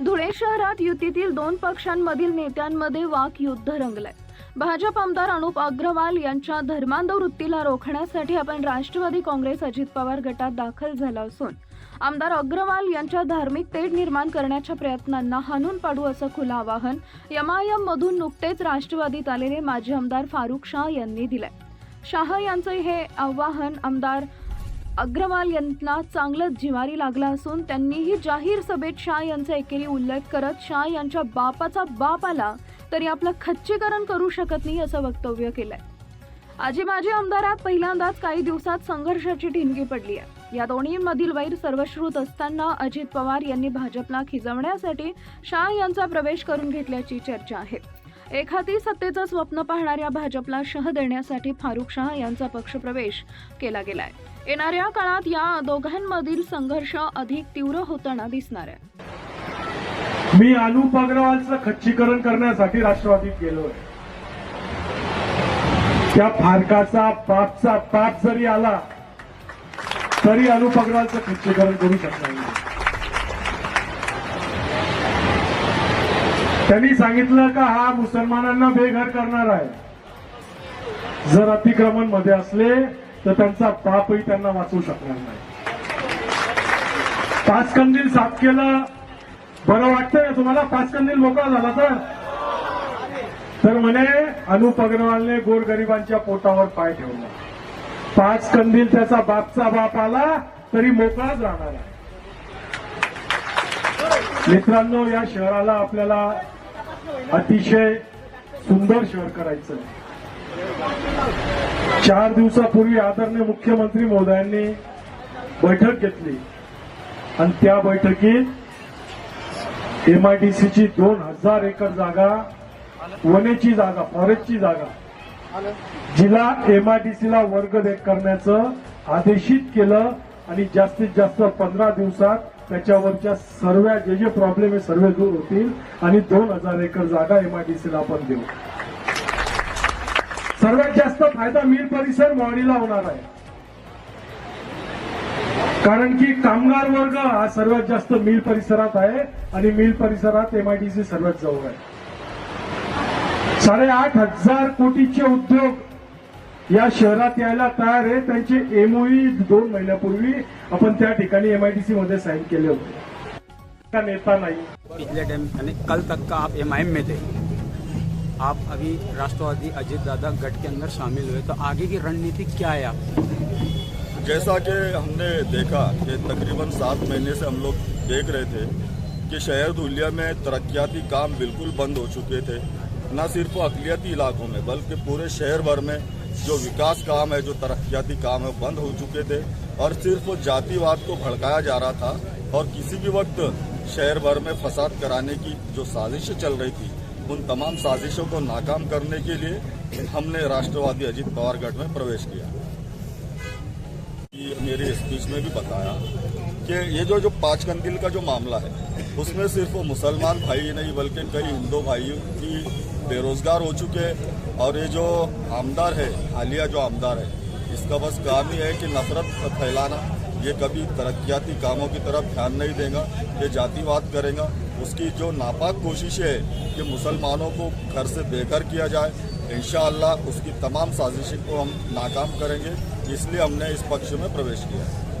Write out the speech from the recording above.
धुळे शहरात युतीतील दोन पक्षांमधील नेत्यांमध्ये वाक युद्ध रंगलंय. भाजप आमदार अनुप अग्रवाल यांच्या धर्मांध वृत्तीला रोखण्यासाठी आपण राष्ट्रवादी काँग्रेस अजित पवार गटात दाखल झाला असून आमदार अग्रवाल यांच्या धार्मिक तेढ निर्माण करण्याच्या प्रयत्नांना हाणून पाडू असं खुलं आवाहन यमायम मधून नुकतेच राष्ट्रवादीत आलेले माजी आमदार फारुख शाह यांनी दिलंय. शाह यांचं हे आवाहन आमदार अग्रवाल यांना चांगलंच जिवारी लागला असून त्यांनीही जाहीर सभेत शाह यांचा एकेरी उल्लेख करत शाह यांच्या बापाचा बाप आला तरी आपलं खच्चीकरण करू शकत नाही असं वक्तव्य केलंय. आजी माजी आमदारात पहिल्यांदाच काही दिवसात संघर्षाची ठिणगी पडली आहे. या दोन्हीमधील वैर सर्वश्रुत असताना अजित पवार यांनी भाजपला खिजवण्यासाठी शाह यांचा प्रवेश करून घेतल्याची चर्चा आहे. एखादी सत्तेचं स्वप्न पाहणाऱ्या भाजपला शह देण्यासाठी फारुख शाह यांचा पक्षप्रवेश केला गेलाय. येणाऱ्या काळात या दोघांमधील संघर्ष अधिक तीव्र होताना दिसणार आहे. मी अनुप अग्रवालचं खच्चीकरण करण्यासाठी राष्ट्रवादीत गेलोय त्या फारकाचा पापचा पाप जरी आला तरी अनुप अग्रवालचं खच्चीकरण करू शकणार त्यांनी सांगितलं का हा मुसलमानांना बेघर करणार आहे. जर अतिक्रमणमध्ये असले तर त्यांचा पापही त्यांना वाचवू शकणार नाही. पाच कंदील साफ केलं. बरं वाटतंय तुम्हाला? पाच कंदील मोकळा झाला तर? तर म्हणे अनुप अग्रवालने गोरगरिबांच्या पोटावर पाय ठेवला. पाच कंदील त्याचा बापचा बाप आला तरी मोकळाच राहणार आहे. मित्रांनो या शहराला आपल्याला अतिशय सुंदर शहर करायचं चार दिवसापूर्वी आदरणीय मुख्यमंत्री महोदयांनी बैठक घेतली. आणि त्या बैठकीत एमआयडीसीची दोन हजार एकर जागा वनेची जागा फॉरेस्टची जागा जिला एमआयडीसीला वर्ग दे- करण्याचं आदेशित केलं आणि जास्तीत जास्त पंधरा दिवसात त्याच्यावरच्या सर्व जे जे प्रॉब्लेम आहे सर्व दूर होतील. आणि दोन हजार एकर जागा एमआयडीसीला आपण देऊ. सर्वात जास्त फायदा मिल परिसर मोहाडीला होणार आहे. कारण की कामगार वर्ग हा सर्वात जास्त मिल परिसरात आहे आणि मिल परिसरात एमआयडीसी सर्वात जवळ आहे. साडेआठ हजार कोटीचे उद्योग या शहरात यायला तयार आहे. त्यांचे एमओई दोन महिन्यापूर्वी आपण त्या ठिकाणी एमआयडीसी मध्ये साईन केले होते. का नेता नाही? पिछले टाइम यानी कल तक का आप एम में थे? आप अभी राष्ट्रवादी अजीत दादा गट के अंदर शामिल हुए तो आगे की रणनीति क्या है आप? जैसा कि हमने देखा कि तकरीबन सात महीने से हम लोग देख रहे थे कि शहर धुलिया में तरक्याती काम बिल्कुल बंद हो चुके थे। न सिर्फ़ अकलियाती इलाकों में बल्कि पूरे शहर भर में जो विकास काम है, जो तरक्याती काम है बंद हो चुके थे और सिर्फ़ जातिवाद को भड़काया जा रहा था और किसी भी वक्त शहर भर में फसाद कराने की जो साजिशें चल रही थी, उन तमाम साजिशों को नाकाम करने के लिए हमने राष्ट्रवादी अजित पवार गढ़ में प्रवेश किया। मेरी स्पीच में भी बताया कि ये जो जो पाँच कंदिल का जो मामला है, उसमें सिर्फ़ मुसलमान भाई नहीं, बल्कि कई हिंदू भाई भी बेरोजगार हो चुके हैं और ये जो आमदार है, हालिया जो आमदार है, इसका बस काम ही है कि नफरत फैलाना। ये कभी तरक्याती कामों की तरफ़ ध्यान नहीं देगा, ये जातिवाद करेगा। उसकी जो नापाक कोशिश है कि मुसलमानों को घर से बेघर किया जाए, इंशाअल्लाह उसकी तमाम साजिशों को हम नाकाम करेंगे। इसलिए हमने इस पक्ष में प्रवेश किया। है